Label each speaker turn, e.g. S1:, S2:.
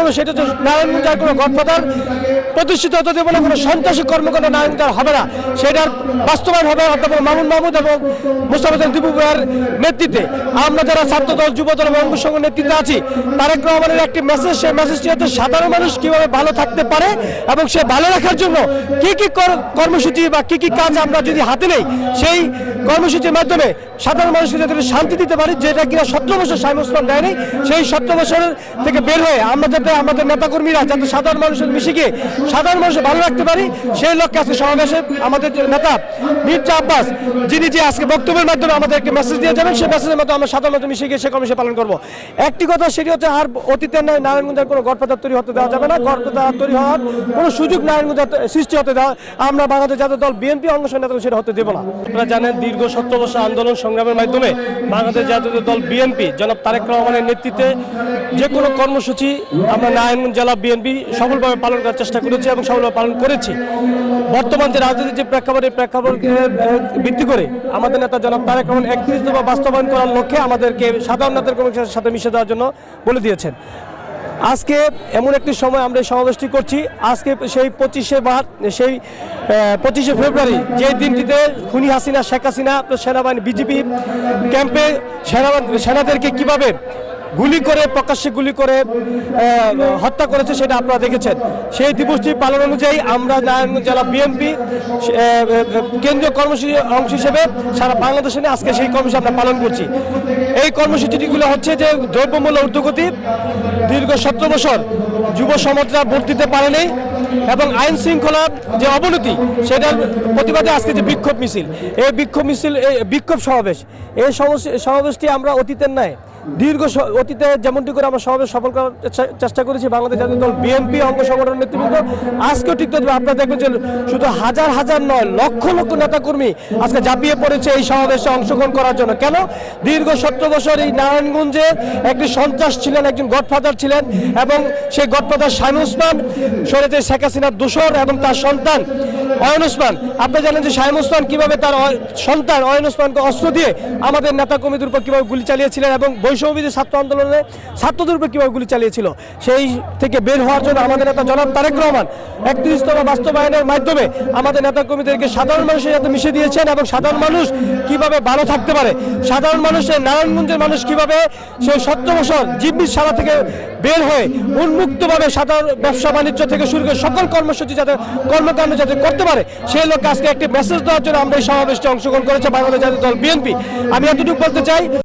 S1: করব সেটা হচ্ছে নারায়ণগঞ্জ আর কোনো গডফাদার প্রতিষ্ঠিত হতে দেবো না, কোনো সন্ত্রাসী কর্মকাণ্ড নারায়ণগঞ্জ আর হবে না। সেটার বাস্তবায়ন হবে অধ্যাপক মামুন মাহমুদ এবং মুস্তাফা দীপু ভাইয়ের নেতৃত্বে। আমরা যারা ছাত্রদল, যুবদল এবং অঙ্গ সংঘ নেতৃত্বে আছি, তারেক রহমানের একটি মেসেজ সেই মেসেজটি হচ্ছে সাধারণ মানুষ কীভাবে ভালো থাকতে পারে এবং সে ভালো রাখার জন্য কি কি কর- কর্মসূচি বা কি কি কাজ আমরা যদি হাতে নেই, সেই কর্মসূচির মাধ্যমে সাধারণ মানুষকে যাতে শান্তি দিতে পারি, যেটা কিনা সতেরো বছর সাইম ওসমান দেয়নি, সেই সতেরো বছর থেকে বের হয়ে আমরা যাতে আমাদের নেতাকর্মীরা যাতে সাধারণ মানুষের মিশে গিয়ে সাধারণ মানুষের ভালো রাখতে পারি, সেই লক্ষ্যে আজকে সমাবেশে আমাদের নেতা মির্জা আব্বাস, যিনি যে আজকে বক্তব্যের মাধ্যমে আমাদের একটি মেসেজ দিয়ে যাবেন, সেই মেসেজের মাধ্যমে আমরা সাধারণ মানুষ মিশে গিয়ে সে কর্মসূচি পালন করব। একটি কথা সেটি হচ্ছে, আর অতীতের নয় নারায়ণগঞ্জের কোনো গড়পাতার তৈরি হতে দেওয়া যাবে না। গড়পাতার তৈরি হওয়ার কোনো সুযোগ নারায়ণগঞ্জের সৃষ্টি হতে দেওয়া আমরা বাংলাদেশ জাতীয় দল বিএনপি অঙ্গ সংগঠন সেটা হতে দেবো না। আপনারা জানেন, দীর্ঘ সত্তর বছর আন্দোলন সংগ্রামের মাধ্যমে বাংলাদেশ জাতীয় দল বিএনপি জনাব তারেক রহমানের নেতৃত্বে যে কোনো কর্মসূচি আমরা নারায়ণগঞ্জ জেলা বিএনপি সফলভাবে পালন করার চেষ্টা করেছি এবং সফলভাবে পালন করেছি। বর্তমান যে রাজনৈতিক যে প্রেক্ষাপট প্রেক্ষাপটকে ভিত্তি করে আমাদের নেতা জনাব তারেক রহমান একত্রিশ দফা বাস্তবায়ন করার লক্ষ্যে আমাদেরকে সাধারণ নেতার কর্মীর সাথে মিশে দেওয়ার জন্য বলে দিয়েছেন। আজকে এমন একটি সময় আমরা সমাবেশটি করছি। আজকে সেই পঁচিশে মার্চ, সেই পঁচিশে ফেব্রুয়ারি যে দিনটিতে খুনি হাসিনা, শেখ হাসিনা সেনাবাহিনী বিজেপি ক্যাম্পে সেনাবাহিনী, সেনাদেরকে কীভাবে গুলি করে, প্রকাশ্যে গুলি করে হত্যা করেছে সেটা আপনারা দেখেছেন। সেই দিবসটি পালন অনুযায়ী আমরা নারায়ণগঞ্জ জেলা বিএনপি কেন্দ্রীয় কর্মসূচি অংশ হিসেবে সারা বাংলাদেশে আজকে সেই কর্মসূচি আমরা পালন করছি। এই কর্মসূচিগুলো হচ্ছে যে দ্রব্যমূল্য ঊর্ধ্বগতি দীর্ঘ সতেরো বছর যুব সমাজরা ভোট দিতে পারেনি এবং আইন শৃঙ্খলার যে অবনতি, সেটার প্রতিবাদে আজকে যে বিক্ষোভ মিছিল, এই বিক্ষোভ মিছিল, এই বিক্ষোভ সমাবেশ, এই সমাবেশটি আমরা অতীতের নাই দীর্ঘ অতীতে যেমনটি করে আমরা সমাবেশ সফল করার চেষ্টা করেছি, বাংলাদেশ জাতীয় দল, বিএনপি, অঙ্গ সংগঠন নেতৃবৃন্দ, আজকেও ঠিক তদ্রুপ আপনারা দেখবেন যে শুধু হাজার হাজার নয়, লক্ষ লক্ষ নেতাকর্মী আজকে ঝাঁপিয়ে পড়েছে এই সমাবেশে অংশগ্রহণ করার জন্য। কেন? দীর্ঘ সত্তর বছর এই নারায়ণগঞ্জে একটি সন্ত্রাস ছিলেন, একজন গডফাদার ছিলেন এবং সেই গডফাদার শাহিন ওসমান সরেছে শেখ হাসিনার দোসর এবং তার সন্তান অয়ন ওসমান। আপনি জানেন যে শাহিন ওসমান কীভাবে তার সন্তান অয়ন ওসমানকে অস্ত্র দিয়ে আমাদের নেতা কর্মীদের উপর কীভাবে গুলি চালিয়েছিলেন এবং বৈষম্যবিধি ছাত্র আন্দোলনে ছাত্রদের উপর কীভাবে গুলি চালিয়েছিল, সেই থেকে বের হওয়ার জন্য আমাদের নেতা জনাব তারেক রহমান একত্রিশতম বাস্তবায়নের মাধ্যমে আমাদের নেতা কর্মীদেরকে সাধারণ মানুষের সাথে মিশে দিয়েছেন এবং সাধারণ মানুষ কীভাবে ভালো থাকতে পারে, সাধারণ মানুষের নারায়ণগঞ্জের মানুষ কীভাবে সেই সত্তর বছর সারা থেকে বের হয়ে উন্মুক্তভাবে সাধারণ ব্যবসা বাণিজ্য থেকে শুরু করে সকল কর্মসূচি যাতে, কর্মকাণ্ড যাতে করতে পারে, সেই লোক আজকে একটি মেসেজ দেওয়ার জন্য আমরা এই সমাবেশে অংশগ্রহণ করেছে বাংলাদেশ জাতীয় দল বিএনপি। আমি এতটুকু বলতে চাই